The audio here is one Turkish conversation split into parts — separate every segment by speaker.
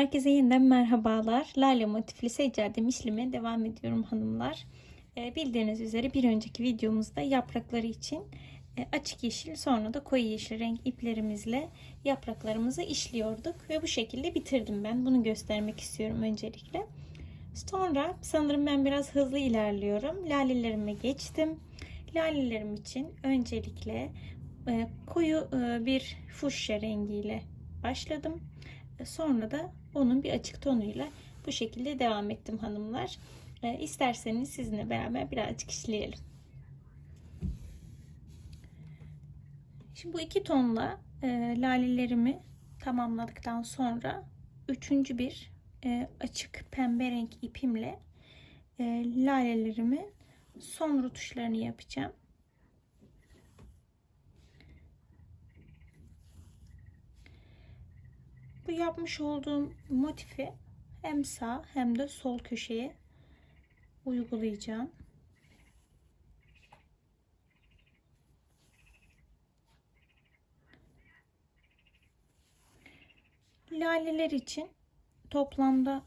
Speaker 1: Herkese yeniden merhabalar. Lale motifli seccade işleme devam ediyorum hanımlar. Ee, bildiğiniz üzere bir önceki videomuzda yaprakları için e, açık yeşil sonra da koyu yeşil renk iplerimizle yapraklarımızı işliyorduk. Ve bu şekilde bitirdim ben. Bunu göstermek istiyorum öncelikle. Sonra sanırım ben biraz hızlı ilerliyorum. Lalelerime geçtim. Lalelerim için öncelikle e, koyu e, bir fuşya rengiyle başladım. Sonra da onun bir açık tonuyla bu şekilde devam ettim hanımlar. E, isterseniz sizinle beraber birazcık işleyelim. Şimdi bu iki tonla e, lalelerimi tamamladıktan sonra üçüncü bir e, açık pembe renk ipimle e, lalelerimi son rutuşlarını yapacağım. Bu yapmış olduğum motifi hem sağ hem de sol köşeye uygulayacağım. Laleler için toplamda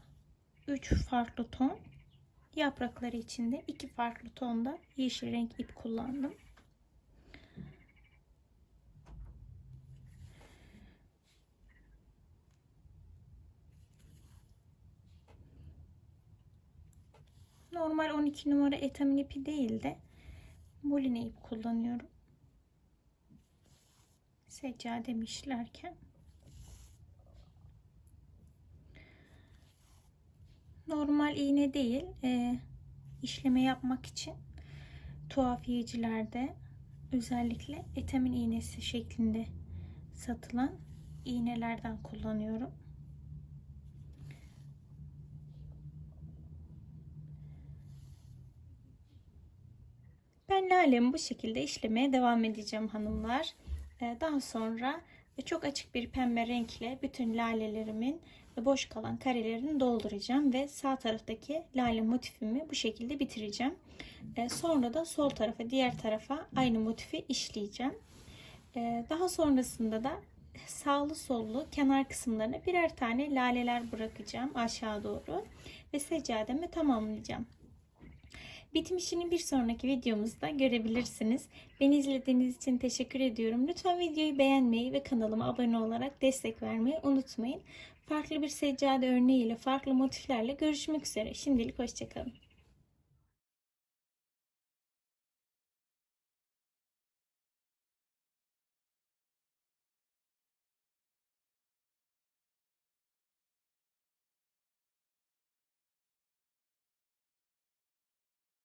Speaker 1: 3 farklı ton, yaprakları için de 2 farklı tonda yeşil renk ip kullandım. Normal 12 numara etamin ipi değil de moline ip kullanıyorum. Seccademi işlerken. Normal iğne değil, e, işleme yapmak için tuhafiyecilerde özellikle etamin iğnesi şeklinde satılan iğnelerden kullanıyorum. Lalemi bu şekilde işlemeye devam edeceğim hanımlar. Ee, daha sonra çok açık bir pembe renkle bütün lalelerimin boş kalan karelerini dolduracağım ve sağ taraftaki lale motifimi bu şekilde bitireceğim. Ee, sonra da sol tarafa diğer tarafa aynı motifi işleyeceğim. Ee, daha sonrasında da sağlı sollu kenar kısımlarına birer tane laleler bırakacağım aşağı doğru ve seccademi tamamlayacağım. Bitmişini bir sonraki videomuzda görebilirsiniz. Beni izlediğiniz için teşekkür ediyorum. Lütfen videoyu beğenmeyi ve kanalıma abone olarak destek vermeyi unutmayın. Farklı bir seccade örneğiyle, farklı motiflerle görüşmek üzere. Şimdilik hoşçakalın.